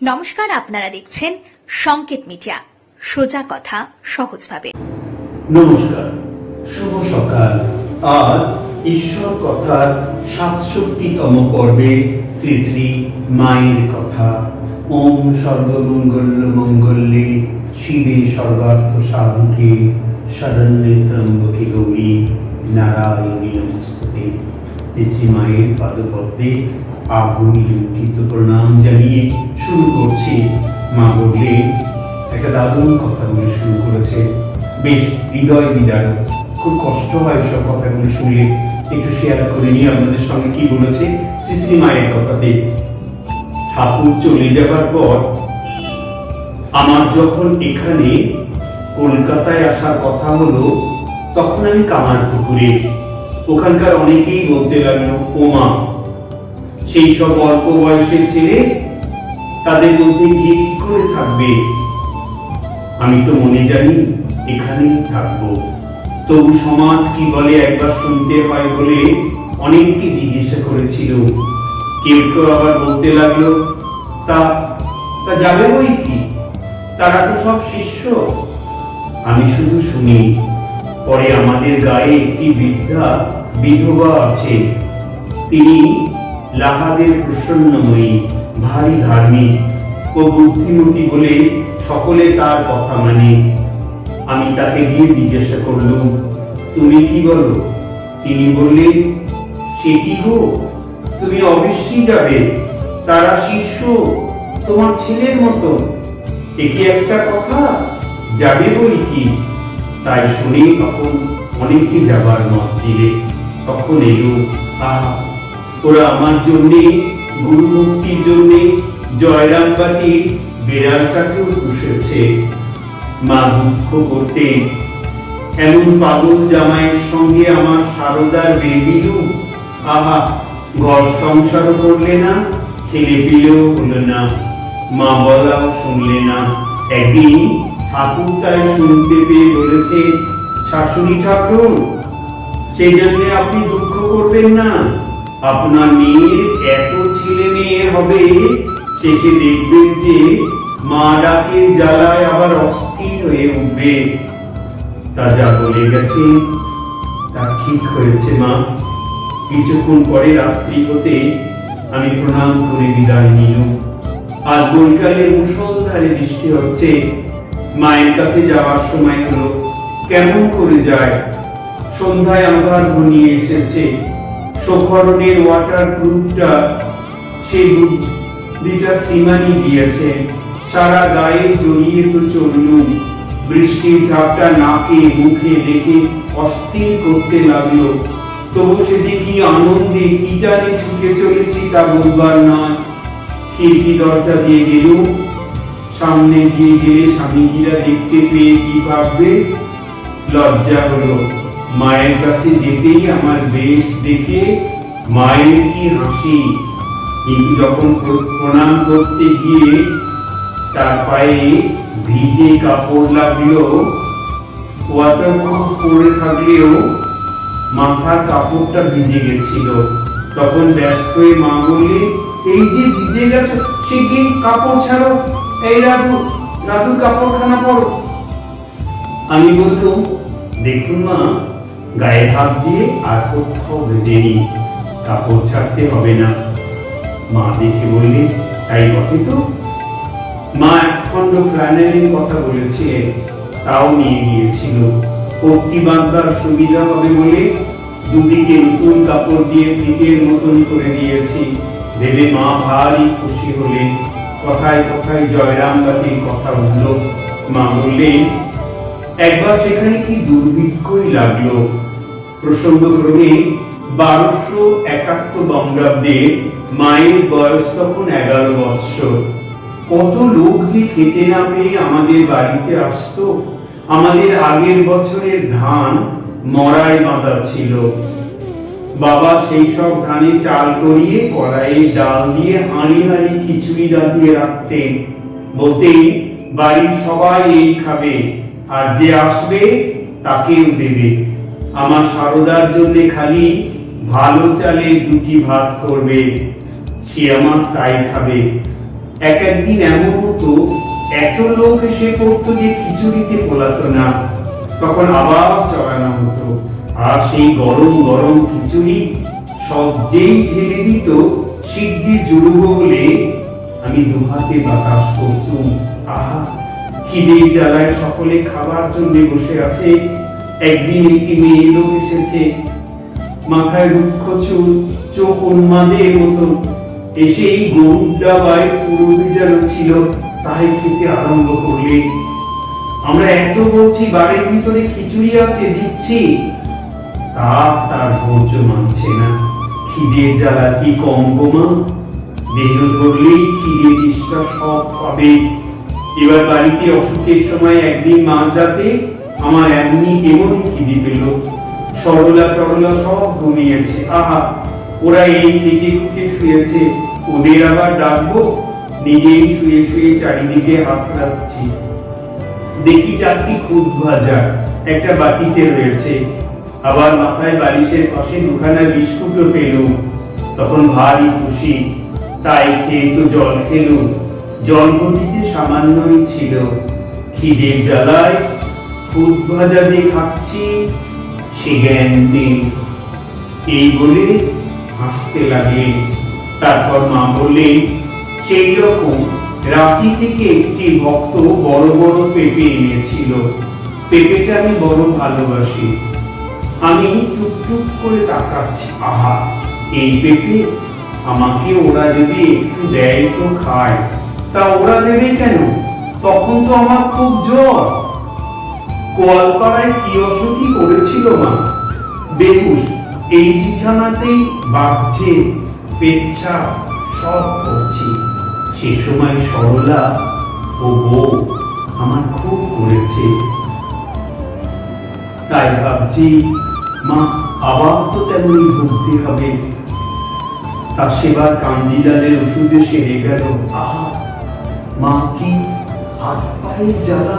নমস্কার, আপনারা দেখছেন সংকেত মিডিয়া। সোজা কথা, সহজভাবে। নমস্কার, শুভ সকাল। আজ ঈশ্বর কথার সাতষট্টিতম পর্বে শ্রী শ্রী মায়ের কথা। ওম সর্বমঙ্গল মঙ্গলে শিবে সর্বার্থ সাধুকে শরণ্যে ত্রম্বকে গৌরী নারায়ণী নমস্তে শ্রী শ্রী মায়ের পাদপদ্মে আগুনি লুণ্ঠিত প্রণাম জানিয়ে শুরু করছি মা বললেন একটা দারুণ কথা বলে শুরু করেছে। বেশ হৃদয় বিদারক খুব কষ্ট হয় সব কথাগুলো শুনলে। একটু শেয়ার করে নিয়ে আপনাদের সঙ্গে কি বলেছে শ্রী মায়ের কথাতে। ঠাকুর চলে যাবার পর আমার যখন এখানে কলকাতায় আসার কথা হলো, তখন আমি কামার পুকুরে। ওখানকার অনেকেই বলতে লাগল, ওমা, সেই সব অল্প বয়সের ছেলে তাদের মধ্যে গিয়ে কি করে থাকবে? আমি তো মনে জানি এখানেই থাকব। তবু সমাজ কি বলে একবার শুনতে হয় বলে অনেককে জিজ্ঞাসা করেছিল। কেউ কেউ আবার বলতে লাগল, তা তা যাবে বই কি? তারা তো সব শিষ্য। আমি শুধু শুনি, পরে আমাদের গায়ে একটি বৃদ্ধা, বিধবা আছে। তিনি লাহাদের প্রসন্নময়ী। ভারী ধার্মিক ও বুদ্ধিমতী বলে সকলে তার কথা মানে। আমি তাকে গিয়ে জিজ্ঞাসা করলুম, তুমি কি বলো? তিনি বললেন, সে কি গো? তুমি অবশ্যই যাবে। তারা শিষ্য, তোমার ছেলের মতো। একে একটা কথা? যাবে বই কি? তাই শুনে তখন অনেকে যাবার মত দিলে। তখন এলো, আহা, ওরা আমার জন্যে গুরু মুক্তির জন্যে জয়রামবাটি বিড়ালটাকেও পুষেছে। মা দুঃখ করতেন, এমন পাগল জামাইয়ের সঙ্গে আমার সারদার বেবিরু আহা, ঘর সংসারও করলে না, ছেলে পেলেও হলো না। মা বলাও শুনলে না। একদিন ঠাকুর তাই শুনতে পেয়ে বলেছে, শাশুড়ি ঠাকুর, সেই জন্য আপনি দুঃখ করবেন না। আপনার মেয়ের এত ছেলে মেয়ে হবে শেষে দেখবেন যে মা ডাকে জ্বালায় আবার অস্থির হয়ে উঠবে? তা যা বলে গেছে, তা ঠিক হয়েছে, মা। কিছুক্ষণ পরে রাত্রি হতে আমি প্রণাম করে বিদায় নিলাম। আর বৈকালে মুসলধারে বৃষ্টি হচ্ছে। মায়ের কাছে যাওয়ার সময় হলো, কেমন করে যায়? সন্ধ্যায় আধার ঘনিয়ে এসেছে। সখরণের ওয়াটার প্রুফটা সেই দিয়েছে। সারা গায়ে জড়িয়ে তো বৃষ্টির ঝাপটা নাকে মুখে দেখে অস্থির করতে লাগল। তবু সে যে কি আনন্দে কি টানে ছুটে চলেছি তা বলবার নয়। খিড়কি দরজা দিয়ে গেলুম সামনে দিয়ে গেলে স্বামীজিরা দেখতে পেয়ে কি ভাববে? লজ্জা হলো। মায়ের কাছে যেতেই আমার বেশ দেখে মায়ের কি হাসি। কিন্তু যখন প্রণাম করতে গিয়ে তার পায়ে ভিজে কাপড় লাগল, ওয়াটারপ্রুফ পরে থাকলেও মাথার কাপড়টা ভিজে গেছিল। তখন ব্যস্ত হয়ে মা বললে, এই যে ভিজে গেছে, সে কি কাপড় ছাড়ো? এই রাধু রাধু কাপড়খানা পরো। আমি বললুম, দেখুন মা গায়ে হাত দিয়ে আর কোথাও ভেজেনি কাপড় ছাড়তে হবে না। মা দেখে বললে, তাই বটে তো? মা এক খণ্ড ফ্ল্যানেলের কথা বলেছিলেন তাও নিয়ে গিয়েছিল। পট্টি বাঁধবার সুবিধা হবে বলে দুদিকে নতুন কাপড় দিয়ে ফিতের মতন করে দিয়েছি। ভেবে মা ভারী খুশি হলেন কথায় কথায় জয়রাম বাটির কথা উঠল। মা বললেন, একবার সেখানে কি দুর্ভিক্ষই লাগল? প্রসঙ্গক্রমে বারোশো একাত্তর বঙ্গাব্দে মায়ের বয়স তখন এগারো বৎসর। কত লোক যে খেতে না পেয়ে আমাদের বাড়িতে আসতো? আমাদের আগের বছরের ধান মরায় বাঁধা ছিল। বাবা সেই সব ধানে চাল করিয়ে কড়াইয়ে ডাল দিয়ে হাঁড়ি হাঁড়ি খিচুড়ি রাঁধিয়ে রাখতেন। বলতেন, বাড়ির সবাই এই খাবে, আর যে আসবে তাকেও দেবে। আমার সারদার জন্য খালি ভালো চালে দুটি ভাত করবে, সে আমার তাই খাবে। এক একদিন এমন হতো, এত লোক এসে পড়তো যে খিচুড়িতে পোলাতো না। তখন আবার চড়ানো হতো। আর সেই গরম গরম খিচুড়ি সব যেই ঢেলে দিত, সিদ্ধি জুড়ব বলে আমি দুহাতে বাতাস করতুম। আহা খিদে জ্বালায় সকলে খাবার জন্য বসে আছে। একদিন একটি মেয়ে লোক এসেছে। মাথায় রুক্ষ চুল, চোখ উন্মাদের মতো এসে এই গরুর ডাবায় পুরো ভিজানো ছিল, তাই খেতে আরম্ভ করলে। আমরা এত বলছি, বাড়ির ভিতরে খিচুড়ি আছে, দিচ্ছি। তা তার ধৈর্য মানছে না। খিদের জ্বালা কি কম গোমা দেহ ধরলেই খিদে তৃষ্ণা সব পাবে। এবার বাড়িতে অসুখের সময় একদিন মাঝরাতে আমার এমনি এমনই খিদে পেল সরলা টরলা সব ঘুমিয়েছে। আহা, ওরা এই খেটে খুঁটে শুয়েছে। ওদের আবার ডাকবো? নিজেই শুয়ে শুয়ে চারিদিকে হাত রাখছি। দেখি চারটি খুদ ভাজা একটা বাটিতে রয়েছে। আবার মাথায় বালিশের পাশে দুখানা বিস্কুটও পেলুম তখন ভারী খুশি, তাই খেয়ে তো জল খেলুম জল ঘটিতে সামান্যই ছিল। খিদের জ্বালায় খুদ ভাজা দিয়ে খাচ্ছি সে জ্ঞান নেই। এই বলে হাসতে লাগলেন তারপর মা সেই রকম রাঁচি থেকে একটি ভক্ত বড় বড় পেঁপে এনেছিল। পেঁপেটা আমি বড় ভালোবাসি। আমি টুকটুক করে তাকাচ্ছি। আহা, এই পেঁপে আমাকে ওরা যদি একটু দেয় তো খায়। তা ওরা দেবে কেন? তখন তো আমার খুব জ্বর। কোয়ালপাড়ায় কি অসুখী করেছিল মা? বেহুশ, এই বিছানাতেই বাজছে পেচ্ছা, সব করছি। সে সময় সরলা ও বউ আমার খুব করেছে। তাই ভাবছি, মা, আবার তো তেমনি ভুগতে হবে। তার সেবার কাঞ্জিলালের ওষুধে সেরে গেল। আহা, মা কি হাত পায়ের জ্বালা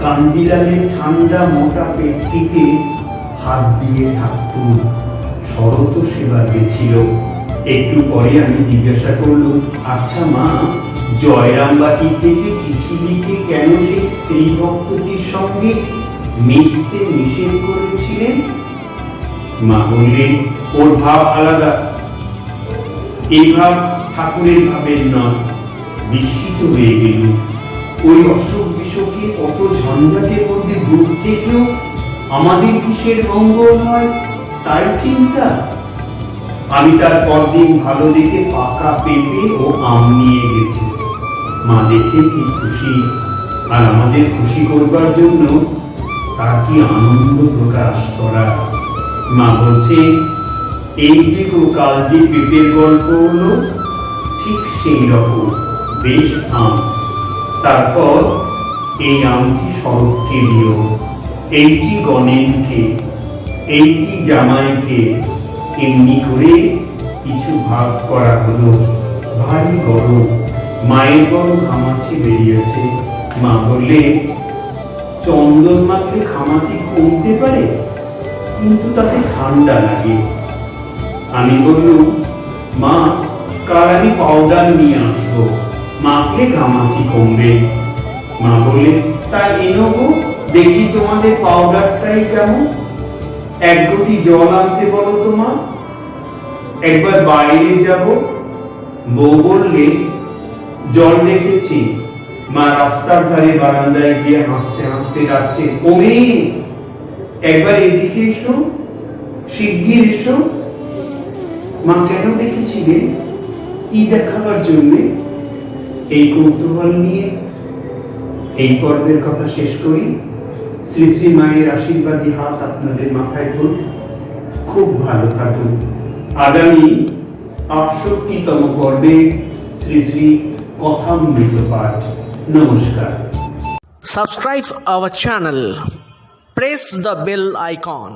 কাঞ্জিলালের ঠান্ডা মোটা পেটটিকে হাত দিয়ে থাকত শরত সেবার গেছিল একটু পরে আমি জিজ্ঞাসা করলুম আচ্ছা মা, জয়রামবাটি থেকে চিঠি লিখে কেন সেই স্ত্রী ভক্তটির সঙ্গে মিশতে নিষেধ করেছিলেন? মা বললেন, ওর ভাব আলাদা। এই ভাব ঠাকুরের ভাবের নয়, বিস্মিত হয়ে গেল ওই অসুখ বিসুখে কত ঝঞ্ঝাটের মধ্যে দূর থেকেও আমাদের কিসের মঙ্গল হয়? তাই চিন্তা। আমি তার পরদিন ভালো দেখে পাকা পেঁপে ও আম নিয়ে গেছি। মা দেখে কি খুশি। আর আমাদের খুশি করবার জন্য তার কি আনন্দ প্রকাশ করা? মা বলছে, এই যে গো কাল যে পেঁপের গল্প হলো, ঠিক সেই রকম, বেশ আম। তারপর এই আমটি শরৎকে দিও? এইটি গণেনকে, এইটি জামাইকে, এমনি করে কিছু ভাগ করা হলো। ভারী গরম, মায়ের বড় ঘামাচি বেরিয়েছে। মা বললে, চন্দন মাখলে ঘামাচি কমতে পারে, কিন্তু তাতে ঠান্ডা লাগে। আমি বললুম, মা, কাল পাউডার নিয়ে আসব, মাখলে ঘামাচি কমবে। মা বললেন, তা এনো গো দেখি তোমাদের পাউডারটাই কেমন? এক গুটি জল আনতে বলো তোমা একবার বাইরে যাব। বউ বললে, জল রেখেছি মা রাস্তার ধারে বারান্দায় গিয়ে হাসতে হাসতে ডাকছে, ওমে, একবার এদিকে এসো, শিগগির এসো। মা, কেন ডেকেছিলেন কি দেখাবার জন্যে? এই কৌতূহল নিয়ে এই পর্বের কথা শেষ করি। শ্রী শ্রী মায়ের আশীর্বাদী হাত আপনাদের মাথায় তুল খুব ভালো থাকুন। আগামী আটষট্টিতম পর্বে শ্রী শ্রী কথামৃত পাঠ। নমস্কার। Subscribe our channel press the bell icon.